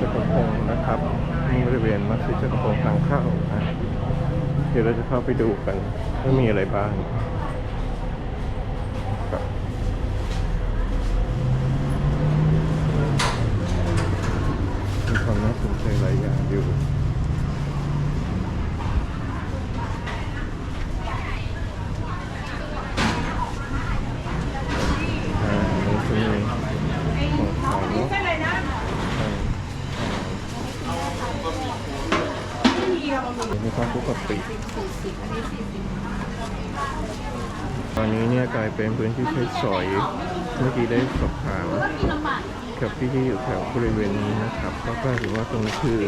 จักรพงศ์นะครับนี่บริเวณมัสยิดจักรพงศ์ทางเข้านะเดี๋ยวเราจะเข้าไปดูกันว่ามีอะไรบ้างครับมีความน่าสนใจหลายอย่างอยู่ อ่านี่คือของขายเนอะ มีความปกติตอนนี้เนี่ยกลายเป็นพื้นที่ใช้สอย เมื่อกี้ได้สอบถามกับพี่ที่อยู่แถวบริเวณนี้นะครับก็กลายเป็นว่าตรงนี้คือ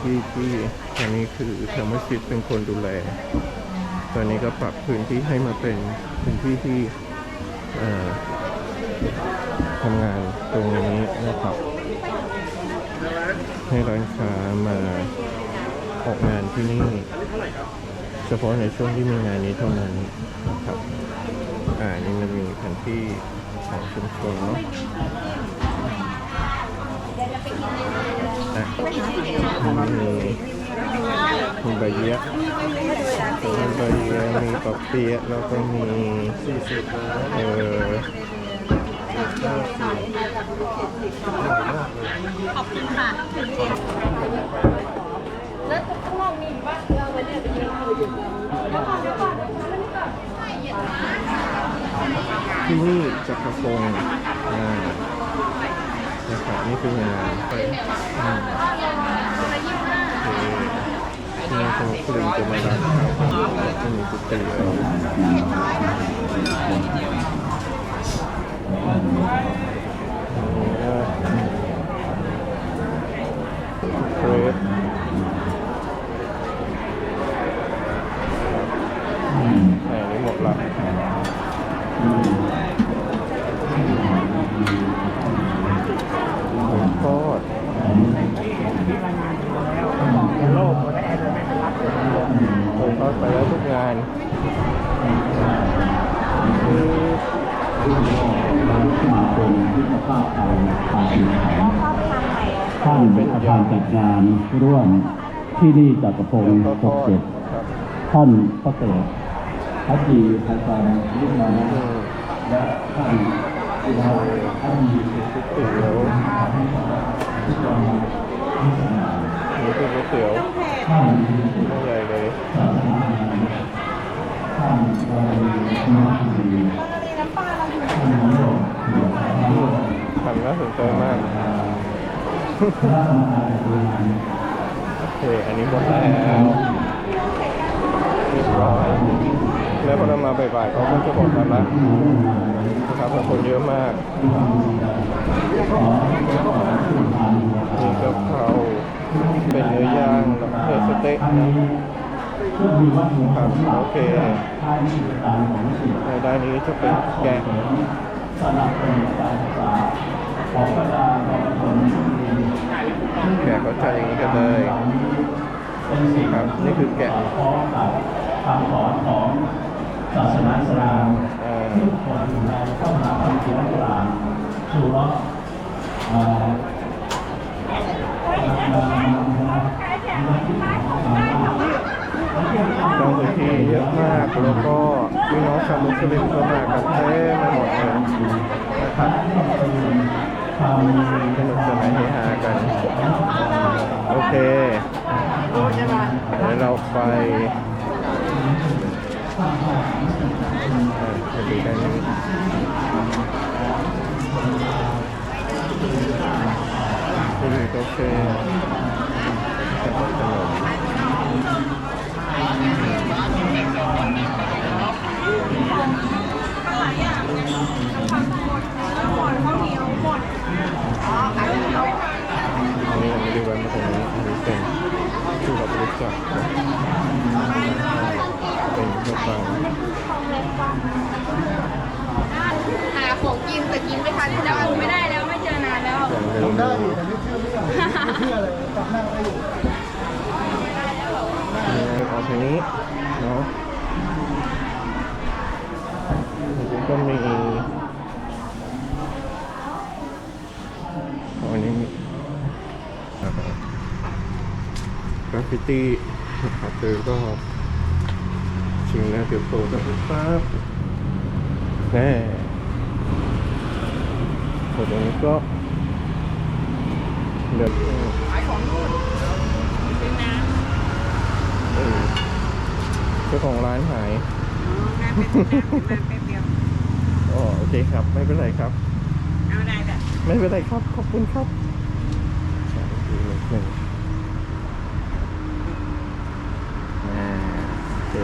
ที่ที่ตอนนี้คือแถวมัสยิดเป็นคนดูแล ตอนนี้ก็ปรับพื้นที่ให้มาเป็นพื้นที่ที่ทำงานตรงนี้นะครับ ให้ร้านค้ามา ออกงานที่นี่ เฉพาะในช่วงที่มีงานนี้เท่านั้นนะครับ อ่านี่มันมีแผนที่ของชุมชนเนาะอะมีมีใบเยะมีใบเยะมีปอเปียะแล้วก็มีเอ่อขอบคุณค่ะ แล้วข้างมีอีกว่าเราเนี่ยไปยืนอยู่เดี๋ยวก่อนแล้วก่อนแล้วก่อนแล้วนี่ก่อนที่นี่จักรพงอ่านะครับนี่คืองานไปอืมโอเคที่นี่เขาคลึงจะมาร้านข้าวที่มีกุฏิแล้วเครปอ่านี่หมดละ หมูทอดโลกผมทอดไปแล้วทุกงานคือ สมาคมวิทยาภาพไทยภาษีไทยท่านเป็นประธานจัดงานร่วมที่นี่จักรพงศ์ข้าวทหอกเจ็ดครับท่านพระเตศพัจีพันธ์ลิมานะอืมและท่านอินทร์ท่านมีเตี๋ยวที่กำลังที่สนานี่คือก๋วยเตี๋ยวท่าน ไม่ใหญ่เลย ศาสนาท่านวรวีน้องดี มีน้ำปลาเราอยู่ ท่านมโนเขียวท่าน อืมทำน่าสนใจมาก พระมหาบุญ โอเค อันนี้หมดแล้วเรียบร้อยแล้วพอเรามาบ่ายๆเขาก็จะหมดแล้วนะนะครับคนเยอะมากมีกะเพราเป็นเนื้อย่างแล้วก็เนื้อสเต๊ะครับโอเคภายในด้านนี้จะเป็นแกะสนับสนุนการศึกษาของประชาชน แกะก็จะอย่างนี้กันเลยเป็นสิ่งครับนี่คือแกะสอดคล้องกับคำสอนของศาสนาอิสลามเอ่อทุกคนในพระมหาคัมภีร์อัลกุรอานสุเราะห์เอ่อเจ้าหน้าที่เยอะมากแล้วก็พี่น้องชาวมุสลิมก็มากันเต็มไปหมดเลยนะครับ สนุกสนานเฮฮากัน โอเคเดี๋ยวเราไปอะไปดูด้านนี้ที่นี่ก็คือขนม อันนี้ยัง ไว้มาตรงนี้อันนี้เป็นที่เราบรู้จักเป็นกระไป๋หาของกินแต่กินไม่ทันแล้วไม่ได้แล้วไม่เจอนานแล้วแต่ได้แต่ไม่เชื่อเรื่องไม่เชื่อเลยจับหน้าได้อยู่เอาทีนี้เนาะก็มี รา ฟฟิตี้นะครับเจอก็ชิงแล้วเดี๋ยวโตจะปั๊บแน่ส่วนตรงนี้ก็เดือดขายของนู่นซื้อน้เออเจ้าของร้านหายำน้ำเป็นน้ำเป็นน้ำแป๊บเดียวอ๋อโอเคครับ ไม่เป็นไรครับ เอาได้แต่ไม่เป็นไรครับ ขอบคุณครับสามสี่หนึ่งหนึ่งอ่า โอ